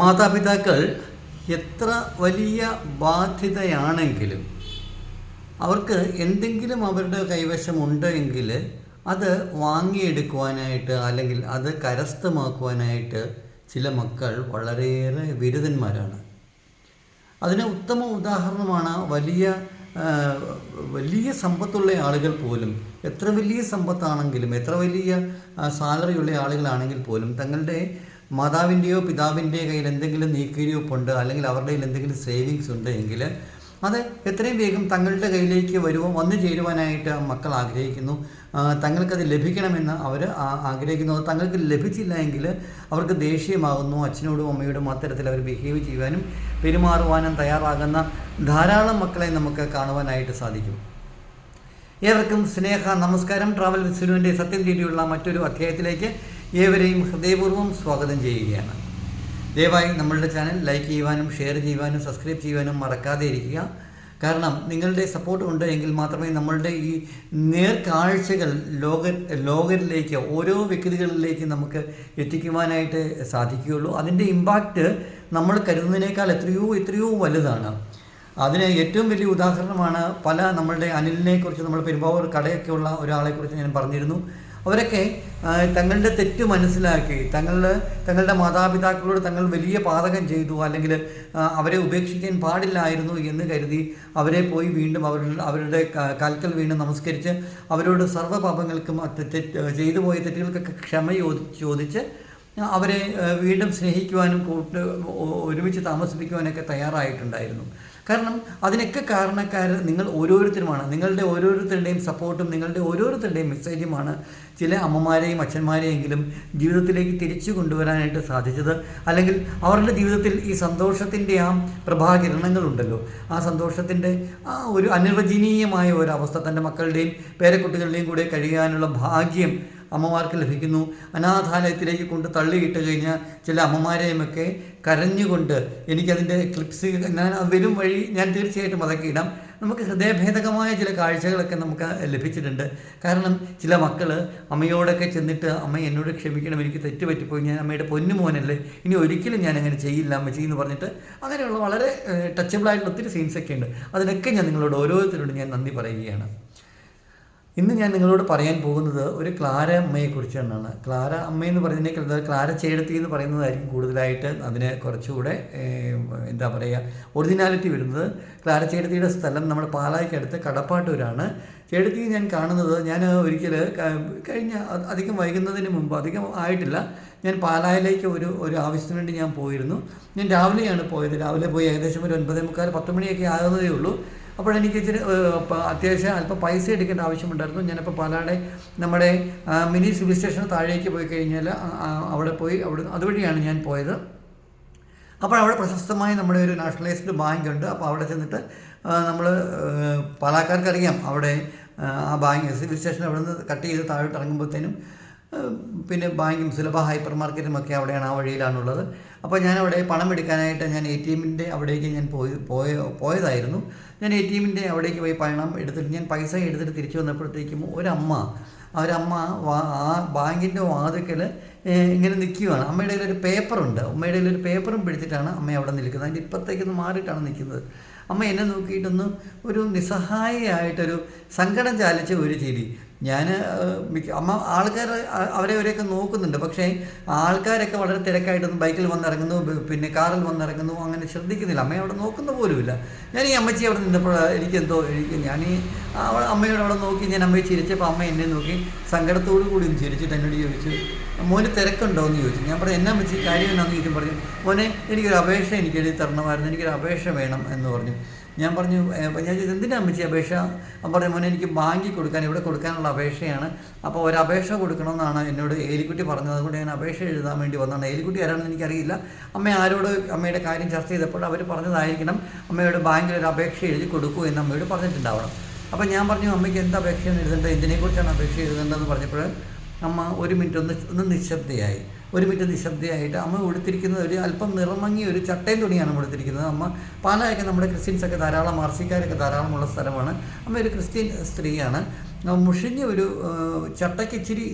മാതാപിതാക്കൾ എത്ര വലിയ ബാധ്യതയാണെങ്കിലും അവർക്ക് എന്തെങ്കിലും അവരുടെ കൈവശമുണ്ട് എങ്കിൽ അത് വാങ്ങിയെടുക്കുവാനായിട്ട് അല്ലെങ്കിൽ അത് കരസ്ഥമാക്കുവാനായിട്ട് ചില മക്കൾ വളരെയേറെ ബിരുദന്മാരാണ് അതിന് ഉത്തമ ഉദാഹരണമാണ് വലിയ വലിയ സമ്പത്തുള്ള ആളുകൾ പോലും. എത്ര വലിയ സമ്പത്താണെങ്കിലും എത്ര വലിയ സാലറിയുള്ള ആളുകളാണെങ്കിൽ പോലും തങ്ങളുടെ മാതാവിന്റെയോ പിതാവിന്റെയോ കയ്യിൽ എന്തെങ്കിലും നീക്കിയിരിപ്പുണ്ട് അല്ലെങ്കിൽ അവരുടെ കയ്യിൽ എന്തെങ്കിലും സേവിങ്സ് ഉണ്ട് എങ്കിൽ അത് എത്രയും വേഗം തങ്ങളുടെ കയ്യിലേക്ക് വരുവോ വന്നു ചേരുവാനായിട്ട് മക്കൾ ആഗ്രഹിക്കുന്നു. തങ്ങൾക്കത് ലഭിക്കണമെന്ന് അവർ ആഗ്രഹിക്കുന്നു. അത് തങ്ങൾക്ക് ലഭിച്ചില്ല എങ്കിൽ അവർക്ക് ദേഷ്യമാകുന്നു അച്ഛനോടും അമ്മയോടും അത്തരത്തിൽ അവർ ബിഹേവ് ചെയ്യുവാനും പെരുമാറുവാനും തയ്യാറാകുന്ന ധാരാളം മക്കളെ നമുക്ക് കാണുവാനായിട്ട് സാധിക്കും. ഏവർക്കും സ്നേഹ നമസ്കാരം. ട്രാവൽ വിസുനുവിന്റെ സത്യം തേടിയുള്ള മറ്റൊരു അധ്യായത്തിലേക്ക് ഏവരെയും ഹൃദയപൂർവം സ്വാഗതം ചെയ്യുകയാണ്. ദയവായി നമ്മളുടെ ചാനൽ ലൈക്ക് ചെയ്യുവാനും ഷെയർ ചെയ്യുവാനും സബ്സ്ക്രൈബ് ചെയ്യുവാനും മറക്കാതെ ഇരിക്കുക. കാരണം നിങ്ങളുടെ സപ്പോർട്ട് ഉണ്ട് എങ്കിൽ മാത്രമേ നമ്മളുടെ ഈ നേർക്കാഴ്ചകൾ ലോക ലോകരിലേക്ക് ഓരോ വ്യക്തികളിലേക്ക് നമുക്ക് എത്തിക്കുവാനായിട്ട് സാധിക്കുകയുള്ളൂ. അതിന്റെ ഇമ്പാക്റ്റ് നമ്മൾ കരുതുന്നതിനേക്കാൾ എത്രയോ എത്രയോ വലുതാണ്. അതിന് ഏറ്റവും വലിയ ഉദാഹരണമാണ് പല നമ്മളുടെ അനിലിനെക്കുറിച്ച് നമ്മൾ പെരുമ്പാവൂർ കടയൊക്കെയുള്ള ഒരാളെക്കുറിച്ച് ഞാൻ പറഞ്ഞിരുന്നു. അവരൊക്കെ തങ്ങളുടെ തെറ്റ് മനസ്സിലാക്കി തങ്ങളുടെ തങ്ങളുടെ മാതാപിതാക്കളോട് തങ്ങൾ വലിയ പാതകം ചെയ്തു അല്ലെങ്കിൽ അവരെ ഉപേക്ഷിക്കാൻ പാടില്ലായിരുന്നു എന്ന് കരുതി അവരെ പോയി വീണ്ടും അവരുടെ അവരുടെ കാൽക്കൽ വീണ്ടും നമസ്കരിച്ച് അവരോട് സർവ പാപങ്ങൾക്കും തെറ്റ് ചെയ്തു പോയ തെറ്റുകൾക്കൊക്കെ ക്ഷമ ചോദിച്ച് അവരെ വീണ്ടും സ്നേഹിക്കുവാനും കൂട്ട് ഒരുമിച്ച് താമസിപ്പിക്കുവാനൊക്കെ തയ്യാറായിട്ടുണ്ടായിരുന്നു. കാരണം അതിനൊക്കെ കാരണക്കാർ നിങ്ങൾ ഓരോരുത്തരുമാണ്. നിങ്ങളുടെ ഓരോരുത്തരുടെയും സപ്പോർട്ടും നിങ്ങളുടെ ഓരോരുത്തരുടെയും മെസ്സേജുമാണ് ചില അമ്മമാരെയും അച്ഛന്മാരെയെങ്കിലും ജീവിതത്തിലേക്ക് തിരിച്ചു കൊണ്ടുവരാനായിട്ട് സാധിച്ചത്. അല്ലെങ്കിൽ അവരുടെ ജീവിതത്തിൽ ഈ സന്തോഷത്തിന്റെ ആ പ്രഭാകിരണങ്ങളുണ്ടല്ലോ. ആ സന്തോഷത്തിന്റെ ആ ഒരു അനിർവചനീയമായ ഒരവസ്ഥ തന്റെ മക്കളുടെയും പേരക്കുട്ടികളുടെയും കൂടെ കഴിയാനുള്ള ഭാഗ്യം അമ്മമാർക്ക് ലഭിക്കുന്നു. അനാഥാലയത്തിലേക്ക് കൊണ്ട് തള്ളിയിട്ട് കഴിഞ്ഞാൽ ചില അമ്മമാരെയുമൊക്കെ കരഞ്ഞുകൊണ്ട് എനിക്കതിന്റെ ക്ലിപ്സ് ഞാൻ വരും വഴി ഞാൻ തീർച്ചയായിട്ടും അതൊക്കെ ഇടാം. നമുക്ക് ഹൃദയഭേദകമായ ചില കാഴ്ചകളൊക്കെ നമുക്ക് ലഭിച്ചിട്ടുണ്ട്. കാരണം ചില മക്കൾ അമ്മയോടൊക്കെ ചെന്നിട്ട് അമ്മ എന്നോട് ക്ഷമിക്കണം എനിക്ക് തെറ്റ് പറ്റിപ്പോയി ഞാൻ അമ്മയുടെ പൊന്നുമോനല്ലേ ഇനി ഒരിക്കലും ഞാൻ അങ്ങനെ ചെയ്യില്ല അമ്മച്ചി എന്ന് പറഞ്ഞിട്ട് അങ്ങനെയുള്ള വളരെ ടച്ചബിളായിട്ടുള്ള ഒത്തിരി സീൻസൊക്കെ ഉണ്ട്. അതിനൊക്കെ ഞാൻ നിങ്ങളോട് ഓരോരുത്തരോടും ഞാൻ നന്ദി പറയുകയാണ്. ഇന്ന് ഞാൻ നിങ്ങളോട് പറയാൻ പോകുന്നത് ഒരു ക്ലാര അമ്മയെ കുറിച്ചാണ്. ക്ലാര അമ്മയെന്ന് പറയുന്നതിനേക്കാൾ ക്ലാര ചേടത്തി എന്ന് പറയുന്നതായിരിക്കും കൂടുതലായിട്ട് അതിന് കുറച്ചുകൂടെ എന്താ പറയുക ഒറിജിനാലിറ്റി വരുന്നത്. ക്ലാര ചേടത്തിയുടെ സ്ഥലം നമ്മുടെ പാലായ്ക്കടുത്ത് കടപ്പാട്ടൂരാണ്. ചേടത്തി ഞാൻ കാണുന്നത് ഞാൻ ഒരിക്കൽ കഴിഞ്ഞ അധികം വൈകുന്നതിന് മുമ്പ് അധികം ആയിട്ടില്ല. ഞാൻ പാലായിലേക്ക് ഒരു ഒരു ആവശ്യത്തിന് വേണ്ടി ഞാൻ പോയിരുന്നു. ഞാൻ രാവിലെയാണ് പോയത്. രാവിലെ പോയി ഏകദേശം ഒരു ഒൻപതേ മുക്കാൽ പത്ത് മണിയൊക്കെ ആകുന്നതേ ഉള്ളൂ. അപ്പോൾ എനിക്ക് ഇച്ചിരി അത്യാവശ്യം അല്പം പൈസ എടുക്കേണ്ട ആവശ്യമുണ്ടായിരുന്നു. ഞാനിപ്പോൾ പാലാടെ നമ്മുടെ മിനി സിവിൽ സ്റ്റേഷന് താഴേക്ക് പോയി കഴിഞ്ഞാൽ അവിടെ പോയി അവിടെ അതുവഴിയാണ് ഞാൻ പോയത്. അപ്പോൾ അവിടെ പ്രശസ്തമായ നമ്മുടെ ഒരു നാഷണലൈസ്ഡ് ബാങ്ക് ഉണ്ട്. അപ്പോൾ അവിടെ ചെന്നിട്ട് നമ്മൾ പാലാക്കാർക്കറിയാം അവിടെ ആ, ബാങ്ക് സിവിൽ സ്റ്റേഷൻ അവിടെ നിന്ന് കട്ട് ചെയ്ത് താഴോട്ട് ഇറങ്ങുമ്പോഴത്തേനും പിന്നെ ബാങ്കും സുലഭ ഹൈപ്പർ മാർക്കറ്റും ഒക്കെ അവിടെയാണ് ആ വഴിയിലാണുള്ളത്. അപ്പോൾ ഞാൻ അവിടെ പണം എടുക്കാനായിട്ട് ഞാൻ എ ടി എമ്മിന്റെ അവിടേക്ക് ഞാൻ പോയി പോയ പോയതായിരുന്നു. ഞാൻ എ ടി എമ്മിന്റെ അവിടേക്ക് പോയി പണം എടുത്തിട്ട് ഞാൻ പൈസ എടുത്തിട്ട് തിരിച്ചു വന്നപ്പോഴത്തേക്കും ഒരമ്മ വാ- ആ ബാങ്കിന്റെ വാതിക്കൽ ഇങ്ങനെ നിൽക്കുകയാണ് അമ്മയുടെ ഒരു പേപ്പറുണ്ട്. അമ്മയുടെ ഒരു പേപ്പറും പിടിച്ചിട്ടാണ് അമ്മ അവിടെ നിൽക്കുന്നത്. അതിന്റെ ഇപ്പുറത്തേക്കൊന്ന് മാറിയിട്ടാണ് നിൽക്കുന്നത്. അമ്മ എന്നെ നോക്കിയിട്ടൊന്ന് ഒരു നിസ്സഹായമായിട്ടൊരു സങ്കടം ചാലിച്ച ഒരു ചിരി. ഞാൻ മിക്ക അമ്മ ആൾക്കാർ അവരെ അവരെയൊക്കെ നോക്കുന്നുണ്ട്. പക്ഷേ ആൾക്കാരൊക്കെ വളരെ തിരക്കായിട്ടൊന്നും ബൈക്കിൽ വന്നിറങ്ങുന്നു പിന്നെ കാറിൽ വന്നിറങ്ങുന്നു അങ്ങനെ ശ്രദ്ധിക്കുന്നില്ല. അമ്മയെ അവിടെ നോക്കുന്ന പോലുമില്ല. ഞാൻ ഈ അമ്മച്ചി അവിടെ നിന്നപ്പോൾ എനിക്ക് എന്തോ എനിക്ക് ഞാൻ ഈ അമ്മയോട് അവിടെ നോക്കി ഞാൻ അമ്മയെ ചിരിച്ചപ്പോൾ അമ്മ എന്നെ നോക്കി സങ്കടത്തോടു കൂടി ചിരിച്ചിട്ട് എന്നോട് ചോദിച്ചു മോന് തിരക്കുണ്ടോ എന്ന് ചോദിച്ചു. ഞാൻ പറഞ്ഞു എന്നാ വെച്ച് കാര്യം എന്നാന്ന് ചോദിച്ചു? പറഞ്ഞു മോനെ എനിക്കൊരു അപേക്ഷ എനിക്ക് എഴുതി തരണമായിരുന്നു. എനിക്കൊരു അപേക്ഷ വേണം എന്ന് പറഞ്ഞു. ഞാൻ പറഞ്ഞു "ഏ, അപ്പോൾ ഞാൻ ചോദിച്ചു എന്തിനാ അമ്മച്ചി അപേക്ഷ? പറഞ്ഞു മോനെ എനിക്ക് ബാങ്കിൽ കൊടുക്കാൻ ഇവിടെ കൊടുക്കാനുള്ള അപേക്ഷയാണ്. അപ്പോൾ ഒരു അപേക്ഷ കൊടുക്കണമെന്നാണ് എന്നോട് ഏലിക്കുട്ടി പറഞ്ഞത്. അതുകൊണ്ട് ഞാൻ അപേക്ഷ എഴുതാൻ വേണ്ടി വന്നതാണ്. ഏലിക്കുട്ടി ആരാണെന്ന് എനിക്കറിയില്ല. അമ്മ ആരോട് അമ്മയുടെ കാര്യം ചർച്ച ചെയ്തപ്പോൾ അവർ പറഞ്ഞതായിരിക്കണം. അമ്മയോട് ബാങ്കിൽ ഒരു അപേക്ഷ എഴുതി കൊടുക്കൂ എന്ന് അമ്മയോട് പറഞ്ഞിട്ടുണ്ടാവണം. അപ്പോൾ ഞാൻ പറഞ്ഞു അമ്മയ്ക്ക് എന്ത് അപേക്ഷയാണ് എഴുതേണ്ടത്? എന്തിനെക്കുറിച്ചാണ് അപേക്ഷ എഴുതേണ്ടതെന്ന് പറഞ്ഞപ്പോൾ അമ്മ ഒരു മിനിറ്റ് ഒന്ന് ഒന്ന് നിശബ്ദയായി. ഒരു മിനിറ്റ് നിശബ്ദയായിട്ട് അമ്മ ഉടുത്തിരിക്കുന്നത് ഒരു അല്പം നിറമങ്ങിയ ഒരു ചട്ടയും തുണിയാണ് ഉടുത്തിരിക്കുന്നത്. അമ്മ പാലായൊക്കെ നമ്മുടെ ക്രിസ്ത്യൻസൊക്കെ ധാരാളം മാർസിക്കാരൊക്കെ ധാരാളമുള്ള സ്ഥലമാണ്. അമ്മ ഒരു ക്രിസ്ത്യൻ സ്ത്രീയാണ്. മുഷിഞ്ഞ ഒരു ചട്ടയ്ക്ക് ഇച്ചിരി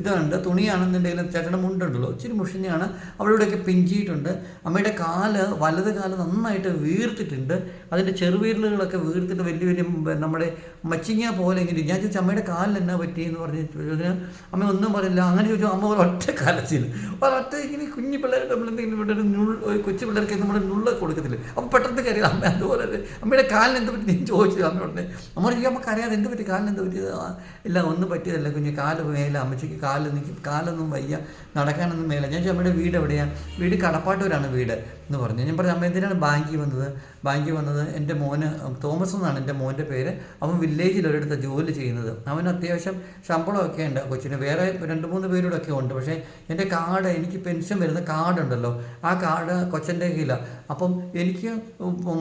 ഇതുണ്ട് തുണിയാണെന്നുണ്ടെങ്കിലും ചേട്ടന്റെ മുണ്ടുണ്ടല്ലോ. ഇച്ചിരി മുഷിഞ്ഞാണ് അവളിവിടെയൊക്കെ പിഞ്ചിയിട്ടുണ്ട്. അമ്മയുടെ കാൽ വലത് കാൽ നന്നായിട്ട് വീർത്തിട്ടുണ്ട്. അതിന്റെ ചെറുവീരലുകളൊക്കെ വീർത്തിട്ട് വലിയ വലിയ നമ്മുടെ മച്ചിങ്ങ പോലെ ഇങ്ങനെ ഞാൻ ചോദിച്ചു അമ്മയുടെ കാലിൽ എന്നാ പറ്റി എന്ന് പറഞ്ഞ് അമ്മ ഒന്നും പറയില്ല അങ്ങനെ ചോദിച്ചു അമ്മ ഒരൊറ്റ കാലത്തിൽ ഒരൊറ്റ ഇങ്ങനെ കുഞ്ഞു പിള്ളേരുടെ നമ്മൾ എന്തെങ്കിലും ഇവിടെ ഒരു നുൾ കൊച്ചു പിള്ളേർക്ക് നമ്മൾ നുള്ള കൊടുക്കത്തില്ല? അപ്പോൾ പെട്ടെന്ന് കരയില്ല അമ്മ അതുപോലെ അമ്മയുടെ കാലിന് എന്ത് പറ്റി? ഞാൻ ചോദിച്ചു അമ്മ ഉടനെ അമ്മ പറഞ്ഞു അമ്മയ്ക്ക് അറിയാതെ എന്ത് പറ്റി? കാലിന് എന്ത് പറ്റിയത് ആ, ഇല്ല ഒന്നും പറ്റിയതല്ല കുഞ്ഞ്. കാൽ മേല അമ്മച്ചിക്ക് കാൽ നിൽക്കും കാലൊന്നും വയ്യ. നടക്കാനൊന്നും മേല. ഞാൻ അമ്മയുടെ വീട് എവിടെയാണ് വീട് കടപ്പാട്ടൂരാണ് വീട് എന്ന് പറഞ്ഞു. ഞാൻ പറഞ്ഞു അമ്മ എന്തിനാണ് ബാങ്കിൽ വന്നത്? ബാങ്കിൽ വന്നത് എന്റെ മോന് തോമസ് എന്നാണ് എന്റെ മോന്റെ പേര്. അവൻ വില്ലേജിൽ ഒരിടത്ത് ജോലി ചെയ്യുന്നത്. അവൻ അത്യാവശ്യം ശമ്പളമൊക്കെ ഉണ്ട് കൊച്ചിന്. വേറെ രണ്ട് മൂന്ന് പേരോടൊക്കെ ഉണ്ട്. പക്ഷേ എന്റെ കാർഡ് എനിക്ക് പെൻഷൻ വരുന്ന കാർഡ് ഉണ്ടല്ലോ ആ കാർഡ് കൊച്ചന്റെ കയ്യിലാണ് അപ്പം എനിക്ക്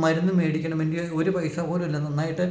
മരുന്ന് മേടിക്കണം. എനിക്ക് ഒരു പൈസ പോലും ഇല്ല. നന്നായിട്ട്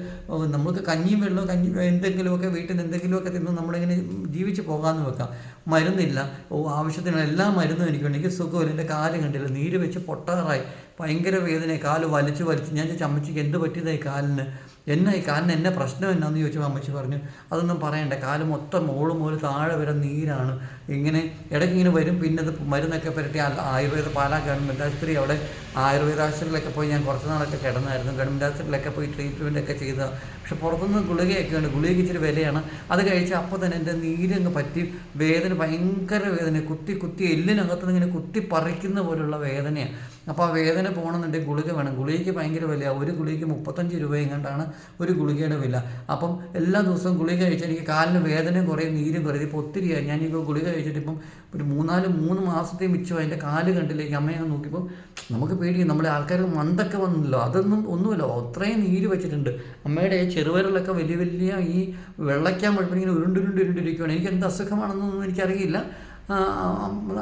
നമ്മൾക്ക് കഞ്ഞിയും വെള്ളവും കഞ്ഞി എന്തെങ്കിലുമൊക്കെ വീട്ടിൽ നിന്ന് എന്തെങ്കിലുമൊക്കെ തിന്ന് നമ്മളിങ്ങനെ ജീവിച്ച് പോകാമെന്ന് വെക്കാം. മരുന്നില്ല. ഓ ആവശ്യത്തിന് എല്ലാ മരുന്നും എനിക്കുണ്ട് എനിക്ക് സുഖമില്ല എന്റെ കാൽ കണ്ടില്ല. നീര് വെച്ച് പൊട്ടാറായി. ഭയങ്കര വേദന കാൽ വലിച്ച് വലിച്ച്. ഞാൻ ചമ്മച്ചിക്ക് എന്ത് പറ്റിയതായി കാലിന്? എന്നാ കാലിന് എന്നെ പ്രശ്നം എന്നാന്ന് ചോദിച്ചപ്പോൾ അമ്മച്ചി പറഞ്ഞു. അതൊന്നും പറയണ്ട. കാൽ മൊത്തം മോൾ മുതൽ താഴെ വരെ നീരാണ്. ഇങ്ങനെ ഇടയ്ക്ക് ഇങ്ങനെ വരും. പിന്നെ മരുന്നൊക്കെ പുരട്ടി ആയുർവേദ പാലാ ഗവൺമെന്റ് ആശുപത്രി അവിടെ ആയുർവേദ ആശുപത്രിയിലൊക്കെ പോയി ഞാൻ കുറച്ച് നാളൊക്കെ കിടന്നായിരുന്നു. ഗവൺമെന്റ് ആശുപത്രിയിലൊക്കെ പോയി ട്രീറ്റ്മെന്റ് ഒക്കെ ചെയ്ത പക്ഷെ പുറത്തുനിന്ന് ഗുളികയൊക്കെ ഉണ്ട്. ഗുളിക ഇച്ചിരി വിലയാണ്. അത് കഴിച്ച് അപ്പോൾ തന്നെ എന്റെ നീരങ്ങ് പറ്റി. വേദന ഭയങ്കര വേദന. കുത്തി കുത്തി എല്ലിനകത്തുനിന്ന് ഇങ്ങനെ കുത്തി പറിക്കുന്ന പോലുള്ള വേദനയാണ് അപ്പോൾ ആ വേദന പോകണമെന്നുണ്ടെങ്കിൽ ഗുളിക വേണം. ഗുളികയ്ക്ക് ഭയങ്കര വില ഒരു ഗുളികയ്ക്ക് മുപ്പത്തഞ്ച് രൂപ എങ്ങാണ്ടാണ് ഒരു ഗുളികയുടെ വില. അപ്പം എല്ലാ ദിവസവും ഗുളിക കഴിച്ചാൽ എനിക്ക് കാലിന് വേദന കുറയും നീരും കുറയും. ഇപ്പോൾ ഒത്തിരിയായി ഞാനിപ്പോൾ ഗുളിക കഴിച്ചിട്ട് ഇപ്പം ഒരു മൂന്നാൽ മൂന്ന് മാസത്തെ മിച്ചം അതിന്റെ കാൽ കണ്ടില്ലേക്ക്. അമ്മയെ നോക്കിയപ്പോൾ നമുക്ക് പേടിയും. നമ്മുടെ ആൾക്കാർ മന്തൊക്കെ വന്നല്ലോ. അതൊന്നും ഒന്നുമില്ല. അത്രയും നീര് വെച്ചിട്ടുണ്ട്. അമ്മയുടെ ചെറുവരലൊക്കെ വലിയ വലിയ ഈ വെള്ളയ്ക്കാൻ പറ്റുമ്പോൾ ഇങ്ങനെ ഉരുണ്ടുരുണ്ട് ഉരുണ്ടിരിക്കുകയാണ് എനിക്ക് എന്ത് അസുഖമാണെന്നൊന്നും എനിക്കറിയില്ല.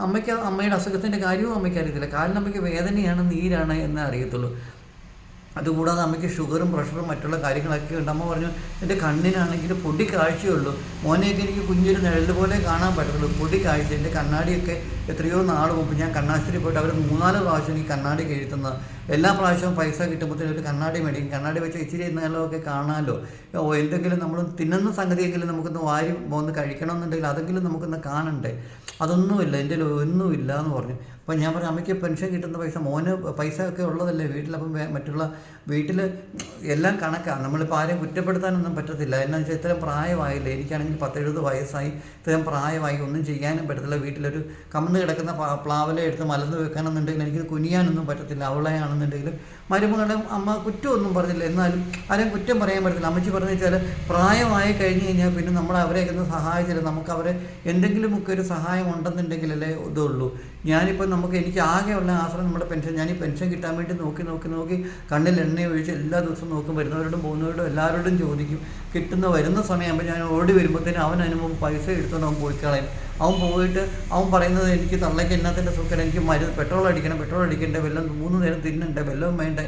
അമ്മയ്ക്ക് അമ്മയുടെ അസുഖത്തിന്റെ കാര്യവും അമ്മയ്ക്ക് അറിയത്തില്ല. കാലിന് അമ്മയ്ക്ക് വേദനയാണ് നീരാണ് എന്നേ അറിയത്തുള്ളൂ. അതുകൂടാതെ അമ്മയ്ക്ക് ഷുഗറും പ്രഷറും മറ്റുള്ള കാര്യങ്ങളൊക്കെ ഉണ്ട്. അമ്മ പറഞ്ഞു എന്റെ കണ്ണിനാണെങ്കിൽ പൊടി കാഴ്ചയുള്ളൂ. മോനെയൊക്കെ എനിക്ക് കുഞ്ഞൊരു നിഴൽ പോലെ കാണാൻ പറ്റുള്ളൂ പൊടി കാഴ്ച. എന്റെ കണ്ണാടിയൊക്കെ എത്രയോ നാൾ മുമ്പ് ഞാൻ കണ്ണാശുപത്രി പോയിട്ട് അവർ മൂന്നാൽ പ്രാവശ്യം എനിക്ക് കണ്ണാടി എഴുതുന്നത് എല്ലാ പ്രാവശ്യവും പൈസ കിട്ടുമ്പോഴത്തേനും ഒരു കണ്ണാടി മേടിക്കും. കണ്ണാടി വെച്ച് ഇച്ചിരി നേരമൊക്കെ കാണാമല്ലോ ഓ എന്തെങ്കിലും നമ്മൾ തിന്നുന്ന സംഗതിയെങ്കിലും നമുക്കൊന്ന് വാരി ഒന്ന് കഴിക്കണമെന്നുണ്ടെങ്കിൽ അതെങ്കിലും നമുക്കൊന്ന് കാണണ്ടേ? അതൊന്നുമില്ല എന്റെ ഒന്നുമില്ല എന്ന് പറഞ്ഞു. അപ്പോൾ ഞാൻ പറഞ്ഞു അമ്മയ്ക്ക് പെൻഷൻ കിട്ടുന്ന പൈസ മോന് പൈസ ഒക്കെ ഉള്ളതല്ലേ വീട്ടിൽ അപ്പം മറ്റുള്ള വീട്ടിൽ എല്ലാം കണക്കാണ് നമ്മളിപ്പോൾ ആരെയും കുറ്റപ്പെടുത്താനൊന്നും പറ്റത്തില്ല. എന്നാന്ന് വെച്ചാൽ ഇത്രയും പ്രായമായില്ലേ? എനിക്കാണെങ്കിൽ പത്തെഴുപത് വയസ്സായി. ഇത്രയും പ്രായമായി ഒന്നും ചെയ്യാനും പറ്റത്തില്ല. വീട്ടിലൊരു കമന്ന് കിടക്കുന്ന പ്ലാവില എടുത്ത് മലന്ന് വെക്കണമെന്നുണ്ടെങ്കിൽ എനിക്ക് കുനിയാനൊന്നും പറ്റത്തില്ല. അവളെയാണെന്നുണ്ടെങ്കിലും മരുമകളും അമ്മ കുറ്റമൊന്നും പറഞ്ഞില്ല. എന്നാലും ആരും കുറ്റം പറയാൻ പറ്റില്ല അമ്മച്ചി പറഞ്ഞു വെച്ചാൽ പ്രായമായി കഴിഞ്ഞ് കഴിഞ്ഞാൽ പിന്നെ നമ്മൾ അവരെയൊക്കെ ഒന്ന് സഹായിച്ചില്ല. നമുക്ക് അവരെ എന്തെങ്കിലുമൊക്കെ ഒരു സഹായം ഉണ്ടെന്നുണ്ടെങ്കിലല്ലേ ഇതുള്ളൂ. ഞാനിപ്പോൾ നമുക്ക് എനിക്ക് ആകെയുള്ള ആശ്രയം നമ്മുടെ പെൻഷൻ. ഞാൻ ഈ പെൻഷൻ കിട്ടാൻ വേണ്ടി നോക്കി നോക്കി നോക്കി കണ്ണിൽ എണ്ണ ഒഴിച്ച് എല്ലാ ദിവസവും നോക്കും. വരുന്നവരോടും പോകുന്നവരോടും എല്ലാവരോടും ചോദിക്കും. കിട്ടുന്ന വരുന്ന സമയമാകുമ്പോൾ ഞാൻ ഓടി വരുമ്പോഴത്തേനും അവൻ അതിന് പൈസ എടുത്തോണ്ട് അവൻ പോയി കളയും. അവൻ പോയിട്ട് അവൻ പറയുന്നത് എനിക്ക് തള്ളയ്ക്ക് എന്നാത്തിന്റെ സുഖം എനിക്ക് മരുന്ന് പെട്രോൾ അടിക്കണം പെട്രോൾ അടിക്കേണ്ട വെള്ളം മൂന്ന് നേരം തിന്നണ്ട വെള്ളം വേണ്ടേ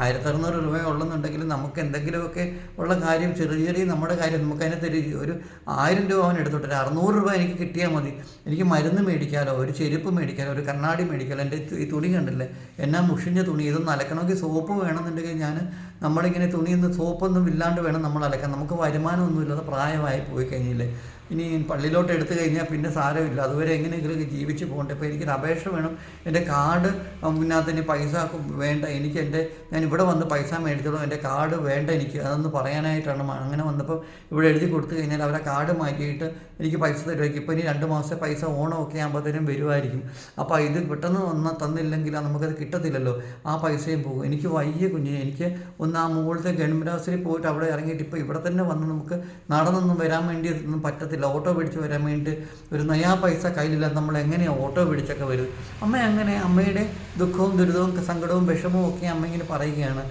ആയിരത്തി അറുന്നൂറ് രൂപ ഉള്ളെന്നുണ്ടെങ്കിൽ നമുക്ക് എന്തെങ്കിലുമൊക്കെ ഉള്ള കാര്യം ചെറിയ ചെറിയ നമ്മുടെ കാര്യം നമുക്ക് അതിനകത്ത് ഒരു ഒരു ആയിരം രൂപ അവൻ എടുത്തോട്ടെ അറുന്നൂറ് രൂപ എനിക്ക് കിട്ടിയാൽ മതി. എനിക്ക് മരുന്ന് മേടിക്കാലോ ഒരു ചെരുപ്പ് മേടിക്കാലോ ഒരു കണ്ണാടി മേടിക്കാലോ എന്റെ ഈ തുണി കണ്ടില്ലേ? എന്നാ മുഷിഞ്ഞ തുണി ഇതൊന്നും അലക്കണമെങ്കിൽ സോപ്പ് വേണമെന്നുണ്ടെങ്കിൽ ഞാൻ നമ്മളിങ്ങനെ തുണിയൊന്നും സോപ്പൊന്നും ഇല്ലാണ്ട് വേണം നമ്മൾ അലക്കാൻ. നമുക്ക് വരുമാനമൊന്നുമില്ലാതെ പ്രായമായി പോയി കഴിഞ്ഞില്ലേ? ഇനി പള്ളിയിലോട്ട് എടുത്തു കഴിഞ്ഞാൽ പിന്നെ സാരമില്ല. അതുവരെ എങ്ങനെയെങ്കിലും ജീവിച്ച് പോകണ്ടേ? അപ്പോൾ എനിക്കൊരു അപേക്ഷ വേണം. എന്റെ കാർഡ് മുന്നാത്ത ഇനി പൈസ വേണ്ട. എനിക്ക് എന്റെ ഞാൻ ഇവിടെ വന്ന് പൈസ മേടിച്ചോളൂ. എന്റെ കാർഡ് വേണ്ട എനിക്ക്. അതൊന്ന് പറയാനായിട്ടാണ് അങ്ങനെ വന്നപ്പോൾ ഇവിടെ എഴുതി കൊടുത്തു കഴിഞ്ഞാൽ അവരെ കാർഡ് മാറ്റിയിട്ട് എനിക്ക് പൈസ തരുമായിരിക്കും. ഇപ്പോൾ ഇനി രണ്ട് മാസത്തെ പൈസ ഓണമൊക്കെ ആകുമ്പോഴത്തേനും വരുമായിരിക്കും. അപ്പോൾ ഇത് പെട്ടെന്ന് വന്ന് തന്നില്ലെങ്കിൽ നമുക്കത് കിട്ടത്തില്ലല്ലോ. ആ പൈസയും പോകും. എനിക്ക് വയ്യ കുഞ്ഞു. എനിക്ക് ഒന്ന് ആ മുകളിലത്തെ ഗവൺമെന്റ് ഹൗസിൽ പോയിട്ട് അവിടെ ഇറങ്ങിയിട്ട് ഇപ്പോൾ ഇവിടെ തന്നെ വന്ന് നമുക്ക് നടന്നൊന്നും വരാൻ വേണ്ടി ഒന്നും പറ്റത്തില്ല ഓട്ടോ പിടിച്ച് വരാൻ വേണ്ടിയിട്ട് ഒരു നയാ പൈസ കയ്യിലില്ല നമ്മൾ എങ്ങനെയാണ് ഓട്ടോ പിടിച്ചൊക്കെ വരും? അമ്മ അങ്ങനെ അമ്മയുടെ ദുഃഖവും ദുരിതവും സങ്കടവും വിഷമവും ഒക്കെ അമ്മ ഇങ്ങനെ പറയുകയാണ്.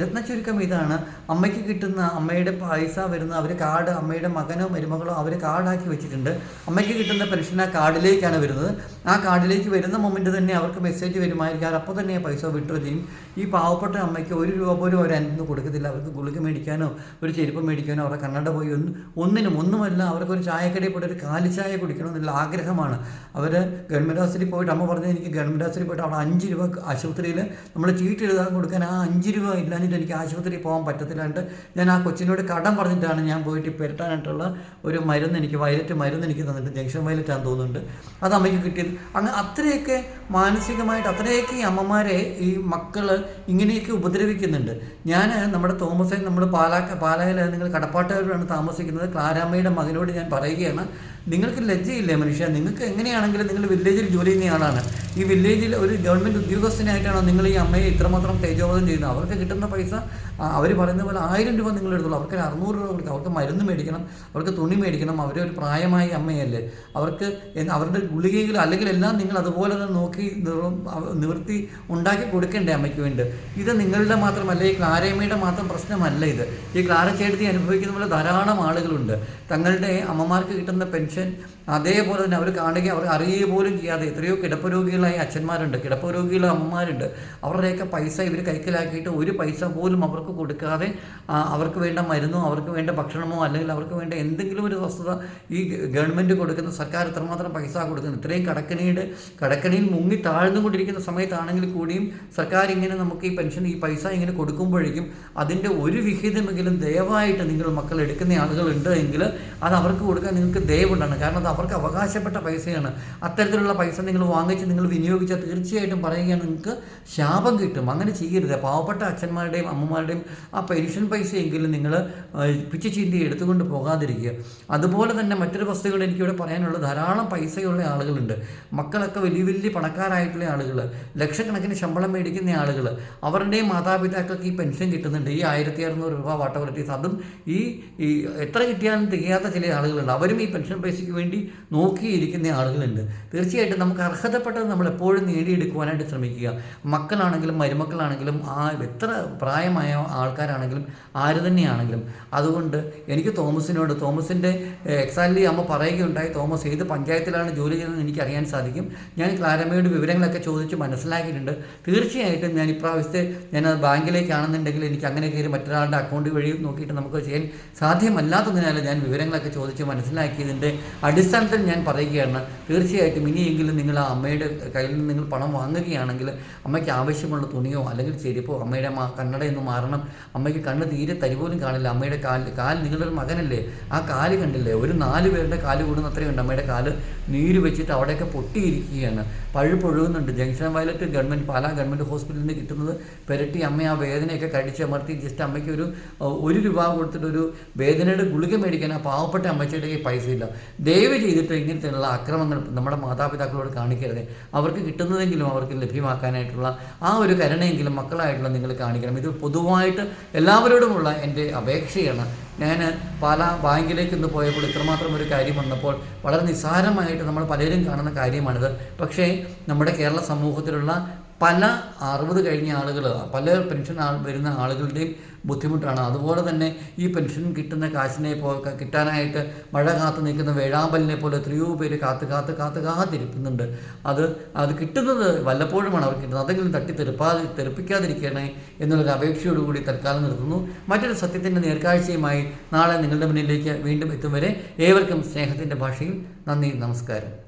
രത്ന ചുരുക്കം ഇതാണ്. അമ്മയ്ക്ക് കിട്ടുന്ന അമ്മയുടെ പൈസ വരുന്ന അവർ കാർഡ് അമ്മയുടെ മകനോ മരുമകളോ അവർ കാർഡാക്കി വെച്ചിട്ടുണ്ട്. അമ്മയ്ക്ക് കിട്ടുന്ന പെൻഷൻ ആ കാർഡിലേക്കാണ് വരുന്നത്. ആ കാർഡിലേക്ക് വരുന്ന മൊമെന്റ് തന്നെ അവർക്ക് മെസ്സേജ് വരുമായിരിക്കും. അപ്പോൾ തന്നെ ആ പൈസ വിഡ്രോ ചെയ്യും ഈ പാവപ്പെട്ട അമ്മയ്ക്ക് ഒരു രൂപ പോലും അവർ അന്ന് കൊടുക്കത്തില്ല. അവർക്ക് ഗുളിക മേടിക്കാനോ ഒരു ചെരുപ്പ് മേടിക്കാനോ അവരുടെ കണ്ണട പോയി ഒന്നും ഒന്നിനും ഒന്നുമല്ല അവർക്ക് ഒരു ചായക്കടയിൽ പോയിട്ട് ഒരു കാലിച്ചായ കുടിക്കണമെന്നുള്ള ആഗ്രഹമാണ്. അവർ ഗവൺമെന്റ് ഹോസ്പിറ്റലിൽ പോയിട്ട് അമ്മ പറഞ്ഞത് എനിക്ക് ഗവൺമെന്റ് ഹോസ്പിറ്റലിൽ പോയിട്ട് അവിടെ അഞ്ച് രൂപ ആശുപത്രിയിൽ നമ്മൾ ചീട്ട് എഴുതാൻ കൊടുക്കാൻ ആ അഞ്ച് രൂപ ഇല്ലാഞ്ഞിട്ട് എനിക്ക് ആശുപത്രിയിൽ പോകാൻ പറ്റത്തില്ലാണ്ട് ഞാൻ ആ കൊച്ചിനോട് കടം പറഞ്ഞിട്ടാണ് ഞാൻ പോയിട്ട് പെരട്ടാനായിട്ടുള്ള ഒരു മരുന്ന് എനിക്ക് വയലറ്റ് മരുന്ന് എനിക്ക് തന്നിട്ട് ജംഗ്ഷൻ ആണെന്ന് തോന്നുന്നുണ്ട്. അത് അമ്മയ്ക്ക് കിട്ടിയത്. അങ്ങനെ അത്രയൊക്കെ മാനസികമായിട്ട് അത്രയൊക്കെ ഈ അമ്മമാരെ ഈ മക്കൾ ഇങ്ങനെയൊക്കെ ഉപദ്രവിക്കുന്നുണ്ട്. ഞാൻ നമ്മുടെ തോമസ് നമ്മൾ പാലാ പാലായിൽ നിങ്ങൾ കടപ്പാട്ടുകാരോടാണ് താമസിക്കുന്നത്. ക്ലാരാമ്മയുടെ മകനോട് ഞാൻ പറയുകയാണ്. നിങ്ങൾക്ക് ലജ്ജയില്ലേ മനുഷ്യ? നിങ്ങൾക്ക് എങ്ങനെയാണെങ്കിലും നിങ്ങൾ വില്ലേജിൽ ജോലി ചെയ്യുന്ന ആളാണ്. ഈ വില്ലേജിൽ ഒരു ഗവൺമെന്റ് ഉദ്യോഗസ്ഥനായിട്ടാണോ നിങ്ങൾ ഈ അമ്മയെ ഇത്രമാത്രം തേജോവധം ചെയ്യുന്നത്? അവർക്ക് കിട്ടുന്ന പൈസ അവർ പറയുന്ന പോലെ ആയിരം രൂപ നിങ്ങൾ എടുത്തോളൂ. അവർക്ക് അറുന്നൂറ് രൂപ കൊടുക്കുക അവർക്ക് മരുന്ന് മേടിക്കണം അവർക്ക് തുണി മേടിക്കണം അവർ ഒരു പ്രായമായ അമ്മയല്ലേ. അവർക്ക് അവരുടെ ഗുളികയിൽ അല്ലെങ്കിൽ എല്ലാം നിങ്ങൾ അതുപോലെ തന്നെ നോക്കി നിവൃത്തി ഉണ്ടാക്കി കൊടുക്കേണ്ടേ അമ്മയ്ക്ക് വേണ്ടി. ഇത് നിങ്ങളുടെ മാത്രമല്ല ഈ ക്ലാരയമ്മയുടെ മാത്രം പ്രശ്നമല്ല ഇത്. ഈ ക്ലാര ചേട്ടത്തി അനുഭവിക്കുന്ന പോലെ ധാരാളം ആളുകളുണ്ട്. തങ്ങളുടെ അമ്മമാർക്ക് കിട്ടുന്ന പെൻഷൻ അതേപോലെ തന്നെ അവർ കാണുകയും അവർ അറിയുക പോലും ചെയ്യാതെ എത്രയോ കിടപ്പ് രോഗികളായ അച്ഛന്മാരുണ്ട് കിടപ്പ് രോഗികളായ അമ്മമാരുണ്ട്. അവരുടെയൊക്കെ പൈസ ഇവർ കൈക്കലാക്കിയിട്ട് ഒരു പൈസ പോലും അവർക്ക് കൊടുക്കാതെ അവർക്ക് വേണ്ട മരുന്നോ അവർക്ക് വേണ്ട ഭക്ഷണമോ അല്ലെങ്കിൽ അവർക്ക് വേണ്ട എന്തെങ്കിലും ഒരു വസ്തുത ഈ ഗവൺമെന്റ് കൊടുക്കുന്ന സർക്കാർ എത്രമാത്രം പൈസ കൊടുക്കുന്നു. ഇത്രയും കടക്കണിയുടെ കടക്കണിയിൽ മുങ്ങി താഴ്ന്നുകൊണ്ടിരിക്കുന്ന സമയത്താണെങ്കിൽ കൂടിയും സർക്കാർ ഇങ്ങനെ നമുക്ക് ഈ പെൻഷൻ ഈ പൈസ ഇങ്ങനെ കൊടുക്കുമ്പോഴേക്കും അതിന്റെ ഒരു വിഹിതമെങ്കിലും ദയവായിട്ട് നിങ്ങൾ മക്കൾ എടുക്കുന്ന ആളുകളുണ്ട് എങ്കിൽ അത് അവർക്ക് കൊടുക്കാൻ നിങ്ങൾക്ക് ദയവുണ്ടാണ്. കാരണം അത് അവർക്ക് അവകാശപ്പെട്ട പൈസയാണ്. അത്തരത്തിലുള്ള പൈസ നിങ്ങൾ വാങ്ങിച്ച് നിങ്ങൾ വിനിയോഗിച്ചാൽ തീർച്ചയായിട്ടും പറയുകയാണ് നിങ്ങൾക്ക് ശാപം കിട്ടും. അങ്ങനെ ചെയ്യരുത്. പാവപ്പെട്ട അച്ഛന്മാരുടെയും അമ്മമാരുടെയും ആ പെൻഷൻ പൈസയെങ്കിലും നിങ്ങൾ പിച്ചു ചീന്തി എടുത്തുകൊണ്ട് പോകാതിരിക്കുക. അതുപോലെ തന്നെ മറ്റൊരു വസ്തുക്കൾ എനിക്കിവിടെ പറയാനുള്ള ധാരാളം പൈസയുള്ള ആളുകളുണ്ട്. മക്കളൊക്കെ വലിയ വലിയ പണക്കാരായിട്ടുള്ള ആളുകൾ ലക്ഷക്കണക്കിന് ശമ്പളം മേടിക്കുന്ന ആളുകൾ അവരുടെയും മാതാപിതാക്കൾക്ക് ഈ പെൻഷൻ കിട്ടുന്നുണ്ട്. ഈ ആയിരത്തി അറുന്നൂറ് രൂപ വാട്ടവറിറ്റീസ് അതും ഈ ഈ എത്ര കിട്ടിയാലും തികയാത്ത ചില ആളുകളുണ്ട്. അവരും ഈ പെൻഷൻ പൈസയ്ക്ക് വേണ്ടി നോക്കിയിരിക്കുന്ന ആളുകളുണ്ട്. തീർച്ചയായിട്ടും നമുക്ക് അർഹതപ്പെട്ടത് നമ്മൾ എപ്പോഴും നേടിയെടുക്കുവാനായിട്ട് ശ്രമിക്കുക. മക്കളാണെങ്കിലും മരുമക്കളാണെങ്കിലും ആ എത്ര പ്രായമായ ആൾക്കാരാണെങ്കിലും ആര് തന്നെയാണെങ്കിലും. അതുകൊണ്ട് എനിക്ക് തോമസിനോട് തോമസിന്റെ എക്സാക്ട്ലി അമ്മ പറയുകയുണ്ടായി. തോമസ് ഏത് പഞ്ചായത്തിലാണ് ജോലി ചെയ്യുന്നതെന്ന് എനിക്ക് അറിയാൻ സാധിക്കും. ഞാൻ ക്ലാരമ്മയുടെ വിവരങ്ങളൊക്കെ ചോദിച്ച് മനസ്സിലാക്കിയിട്ടുണ്ട്. തീർച്ചയായിട്ടും ഞാൻ ഇപ്രാവശ്യത്തെ ഞാൻ അത് ബാങ്കിലേക്കാണെന്നുണ്ടെങ്കിൽ എനിക്ക് അങ്ങനെ കയറി മറ്റൊരാളുടെ അക്കൗണ്ട് വഴി നോക്കിയിട്ട് നമുക്ക് ചെയ്യാൻ സാധ്യമല്ലാത്തതിനാൽ ഞാൻ വിവരങ്ങളൊക്കെ ചോദിച്ച് മനസ്സിലാക്കിയതിന്റെ അടിസ്ഥാനത്തിൽ ഞാൻ പറയുകയാണ്. തീർച്ചയായിട്ടും ഇനിയെങ്കിലും നിങ്ങൾ ആ അമ്മയുടെ കയ്യിൽ നിന്ന് നിങ്ങൾ പണം വാങ്ങുകയാണെങ്കിൽ അമ്മയ്ക്ക് ആവശ്യമുള്ള തുണിയോ അല്ലെങ്കിൽ ചെരുപ്പോ അമ്മയുടെ മാ കണ്ണടയൊന്ന് മാറണം. അമ്മയ്ക്ക് കണ്ണ് തീരെ തരി പോലും കാണില്ല. അമ്മയുടെ കാൽ കാൽ നിങ്ങളുടെ ഒരു മകനല്ലേ? ആ കാൽ കണ്ടില്ലേ? ഒരു നാല് പേരുടെ കാൽ കൂടുന്ന അത്രയുണ്ട്. അമ്മയുടെ കാൽ നീര് വെച്ചിട്ട് അവിടെയൊക്കെ പൊട്ടിയിരിക്കുകയാണ്. പഴുപ്പൊഴുകുന്നുണ്ട് gentian violet government Pala government ഹോസ്പിറ്റലിൽ നിന്ന് കിട്ടുന്നത് പെരട്ടി അമ്മ ആ വേദനയൊക്കെ കടിച്ചമർത്തി ജസ്റ്റ് അമ്മയ്ക്ക് ഒരു ഒരു രൂപ കൊടുത്തിട്ട് ഒരു വേദനയുടെ ഗുളിക മേടിക്കാൻ ആ പാവപ്പെട്ട അമ്മച്ചിയുടെ പൈസ ഇല്ല. ദയവ് ചെയ്തിട്ട് ഇങ്ങനത്തെയുള്ള അക്രമങ്ങൾ നമ്മുടെ മാതാപിതാക്കളോട് കാണിക്കരുത്. അവർക്ക് കിട്ടുന്നതെങ്കിലും അവർക്ക് ലഭ്യമാക്കാനായിട്ടുള്ള ആ ഒരു കരുണയെങ്കിലും മക്കളായിട്ടുള്ള നിങ്ങൾ കാണിക്കണം. ഇത് പൊതുവായിട്ട് എല്ലാവരോടുമുള്ള എന്റെ അപേക്ഷയാണ്. ഞാൻ പല ബാങ്കിലേക്ക് ഇന്ന് പോയപ്പോൾ ഇത്രമാത്രം ഒരു കാര്യം വന്നപ്പോൾ വളരെ നിസ്സാരമായിട്ട് നമ്മൾ പലരും കാണുന്ന കാര്യമാണിത്. പക്ഷേ നമ്മുടെ കേരള സമൂഹത്തിലുള്ള പല അറുപത് കഴിഞ്ഞ ആളുകൾ പല പെൻഷൻ ആൾ വരുന്ന ആളുകളുടെയും ബുദ്ധിമുട്ടാണ്. അതുപോലെ തന്നെ ഈ പെൻഷൻ കിട്ടുന്ന കാശിനെ പോ കിട്ടാനായിട്ട് മഴ കാത്തു നിൽക്കുന്ന വേഴാമ്പലിനെ പോലെ എത്രയോ പേര് കാത്ത് കാത്ത് കാത്ത് കാത്തിരിക്കുന്നുണ്ട്. അത് അത് കിട്ടുന്നത് വല്ലപ്പോഴുമാണ് അവർ കിട്ടുന്നത്. അതെങ്കിലും തട്ടി തെറുപ്പാതി തെറുപ്പിക്കാതിരിക്കണേ എന്നുള്ളൊരു അപേക്ഷയോടുകൂടി തൽക്കാലം നിർത്തുന്നു. മറ്റൊരു സത്യത്തിന്റെ നേർക്കാഴ്ചയുമായി നാളെ നിങ്ങളുടെ മുന്നിലേക്ക് വീണ്ടും എത്തും വരെ ഏവർക്കും സ്നേഹത്തിന്റെ ഭാഷയിൽ നന്ദി നമസ്കാരം.